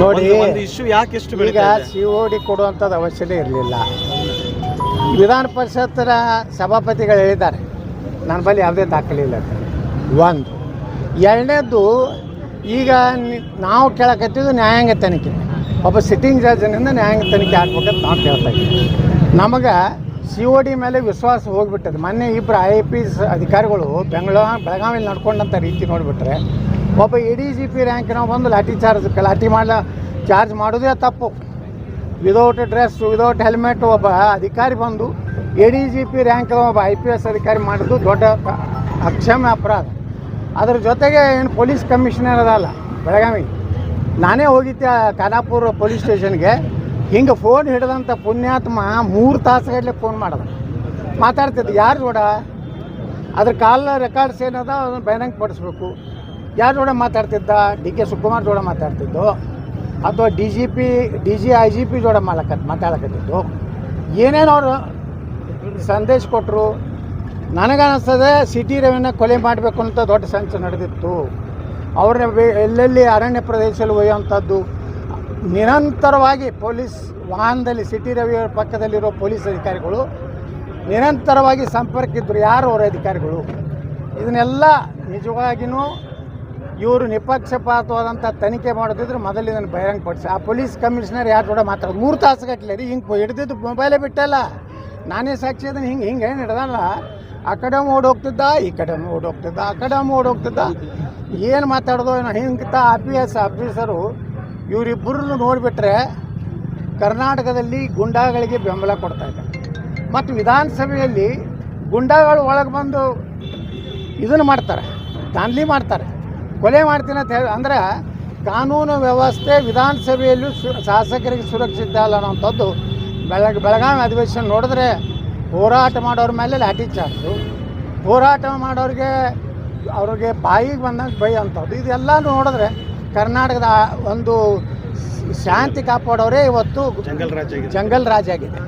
ನೋಡಿ ಒಂದು- ಇಶ್ಯೂ ಯಾಕೆ ಇಷ್ಟು ಈಗ ಬೆಳೀತಾ ಇದೆ? ಸಿ ಒ ಡಿ ಕೊಡುವಂಥದ್ದು ಅವಶ್ಯಕತೆ ಇರಲಿಲ್ಲ. ವಿಧಾನ ಪರಿಷತ್ತರ ಸಭಾಪತಿಗಳು ಹೇಳಿದ್ದಾರೆ. ನನ್ನ ಬಳಿ ಯಾವುದೇ ದಾಖಲೆ ಇಲ್ಲ ಅಂತ. ಒಂದು. ಎರಡನೇದ್ದು ಈಗ ನಿ- ನಾವು ಕೇಳಕತ್ತಿದ್ದು ನ್ಯಾಯಾಂಗ ತನಿಖೆ. ಒಬ್ಬ ಸಿಟ್ಟಿಂಗ್ ಜಡ್ಜ್ನಿಂದ ನ್ಯಾಯಾಂಗ ತನಿಖೆ ಆಗ್ಬೇಕಂತ ನಾವು ಕೇಳ್ತಾ ಇದ್ದೀವಿ. ನಮಗೆ ಸಿ ಒ ಡಿ ಮೇಲೆ ವಿಶ್ವಾಸ ಹೋಗ್ಬಿಟ್ಟದೆ. ಮೊನ್ನೆ ಇಬ್ಬರು ಐ ಪಿ ಎಸ್ ಅಧಿಕಾರಿಗಳು ಬೆಂಗಳೂರು ಬೆಳಗಾವಿಯಲ್ಲಿ ನಡ್ಕೊಂಡಂಥ ರೀತಿ ನೋಡಿಬಿಟ್ರೆ ಒಬ್ಬ ಎ ಡಿ ಜಿ ಪಿ ರ್ಯಾಂಕಿನ ಬಂದು ಲಾಠಿ ಚಾರ್ಜ್ ಲಾಠಿ ಮಾಡಲ ಚಾರ್ಜ್ ಮಾಡೋದೇ ತಪ್ಪು. ವಿದೌಟ್ ಡ್ರೆಸ್ ವಿದೌಟ್ ಹೆಲ್ಮೆಟ್ ಒಬ್ಬ ಅಧಿಕಾರಿ ಬಂದು A D G P rank ಒಬ್ಬ ಐ ಪಿ ಎಸ್ ಅಧಿಕಾರಿ ಮಾಡೋದು ದೊಡ್ಡ ಅಕ್ಷಮ್ಯ ಅಪರಾಧ. ಅದ್ರ ಜೊತೆಗೆ ಏನು ಪೊಲೀಸ್ ಕಮಿಷನರ್ ಅದಲ್ಲ, ಬೆಳಗಾವಿ. ನಾನೇ ಹೋಗಿದ್ದೆ ಖಾನಾಪುರ ಪೊಲೀಸ್ ಸ್ಟೇಷನ್ಗೆ ಹಿಂಗೆ ಫೋನ್ ಹಿಡಿದಂಥ ಪುಣ್ಯಾತ್ಮ ಮೂರು ತಾಸುಗಟ್ಟಲೆ ಫೋನ್ ಮಾಡಿದೆ. ಮಾತಾಡ್ತಿದ್ದೆ, ಯಾರು ಜೋಡ ಅದ್ರ ಕಾಲ ರೆಕಾರ್ಡ್ಸ್ ಏನದ? ಅದನ್ನು ಬಹಿರಂಗ ಪಡಿಸ್ಬೇಕು. ಯಾರ ಜೋಡ ಮಾತಾಡ್ತಿದ್ದ? ಡಿ ಕೆ ಸುಕುಮಾರ್ ಜೋಡ ಮಾತಾಡ್ತಿದ್ದು. ಅಥವಾ D G P, D G I G P ಜೋಡ ಮಾಲಕ ಮಾತಾಡಕತ್ತಿದ್ದು. ಏನೇನು ಅವರು ಸಂದೇಶ ಕೊಟ್ಟರು ನನಗನ್ನಿಸ್ತದೆ ಸಿಟಿ ರವಿನ ಕೊಲೆ ಮಾಡಬೇಕು ಅಂತ ದೊಡ್ಡ ಸಂಚು ನಡೆದಿತ್ತು. ಅವ್ರನ್ನ ಎಲ್ಲೆಲ್ಲಿ ಅರಣ್ಯ ಪ್ರದೇಶದಲ್ಲಿ ಒಯ್ಯುವಂಥದ್ದು. ನಿರಂತರವಾಗಿ ಪೊಲೀಸ್ ವಾಹನದಲ್ಲಿ, ಸಿಟಿ ರವಿಯ ಪಕ್ಕದಲ್ಲಿರೋ ಪೊಲೀಸ್ ಅಧಿಕಾರಿಗಳು ನಿರಂತರವಾಗಿ ಸಂಪರ್ಕ ಇದ್ದರು ಯಾರು ಅವರ ಅಧಿಕಾರಿಗಳು? ಇದನ್ನೆಲ್ಲ ನಿಜವಾಗಿಯೂ ಇವರು ನಿಪಕ್ಷಪಾತವಾದಂಥ ತನಿಖೆ ಮಾಡೋದಿದ್ರೆ ಮೊದಲು ಇದನ್ನು ಬಹಿರಂಗಪಡಿಸಿ ಆ ಪೊಲೀಸ್ ಕಮಿಷನರ್ ಯಾರು ಕೂಡ ಮಾತಾಡೋದು. ಮೂರು ತಾಸು ಗಟ್ಟಲೆ ರೀ, ಹಿಂಗೆ ಹಿಡಿದಿದ್ದು ಮೊಬೈಲೇ ಬಿಟ್ಟಲ್ಲ. ನಾನೇ ಸಾಕ್ಷಿ ಅದನ್ನು ಹಿಂಗೆ ಹಿಂಗೆ ಏನು ಹಿಡ್ದಲ್ಲ. ಆ ಕಡೆ ಓಡ್ ಹೋಗ್ತಿದ್ದ, ಈ ಕಡೆ ಓಡ್ ಹೋಗ್ತಿದ್ದ, ಆ ಕಡೆ ಓಡ್ ಹೋಗ್ತಿದ್ದ. ಏನು ಮಾತಾಡೋದು ಹಿಂಗಿಂತ ಆ ಪಿ ಎಸ್ ಆಫೀಸರು ಇವರಿಬ್ಬರನ್ನು ನೋಡಿಬಿಟ್ರೆ ಕರ್ನಾಟಕದಲ್ಲಿ ಗುಂಡಾಗಳಿಗೆ ಬೆಂಬಲ ಕೊಡ್ತಾ ಇದ್ದಾರೆ. ಮತ್ತು ವಿಧಾನಸಭೆಯಲ್ಲಿ ಗುಂಡಾಗಳು ಒಳಗೆ ಬಂದು ಇದನ್ನು ಮಾಡ್ತಾರೆ ದಾಂಧಲಿ ಮಾಡ್ತಾರೆ. ಕೊಲೆ ಮಾಡ್ತೀನಿ ಅಂತ ಹೇಳಿ ಅಂದ್ರೆ ಕಾನೂನು ವ್ಯವಸ್ಥೆ ವಿಧಾನಸಭೆಯಲ್ಲೂ ಸು ಶಾಸಕರಿಗೆ ಸುರಕ್ಷಿತ ಅಲ್ಲ ಅನ್ನೋಂಥದ್ದು ಬೆಳಗ್ ಬೆಳಗಾವಿ ಅಧಿವೇಶನ ನೋಡಿದ್ರೆ ಹೋರಾಟ ಮಾಡೋರ ಮೇಲೆ ಲಾಠಿ ಚಾರ್ಜು ಹೋರಾಟ ಮಾಡೋರಿಗೆ ಅವ್ರಿಗೆ ಬಾಯಿಗೆ ಬಂದಂಗೆ ಬೈ ಅಂಥದ್ದು. ಇದೆಲ್ಲ ನೋಡಿದ್ರೆ ಕರ್ನಾಟಕದ ಒಂದು ಶಾಂತಿ ಕಾಪಾಡೋರೇ ಇವತ್ತು ಜಂಗಲ್ ರಾಜ್ ಆಗಿದೆ. ಜಂಗಲ್ ರಾಜ್ ಆಗಿದೆ.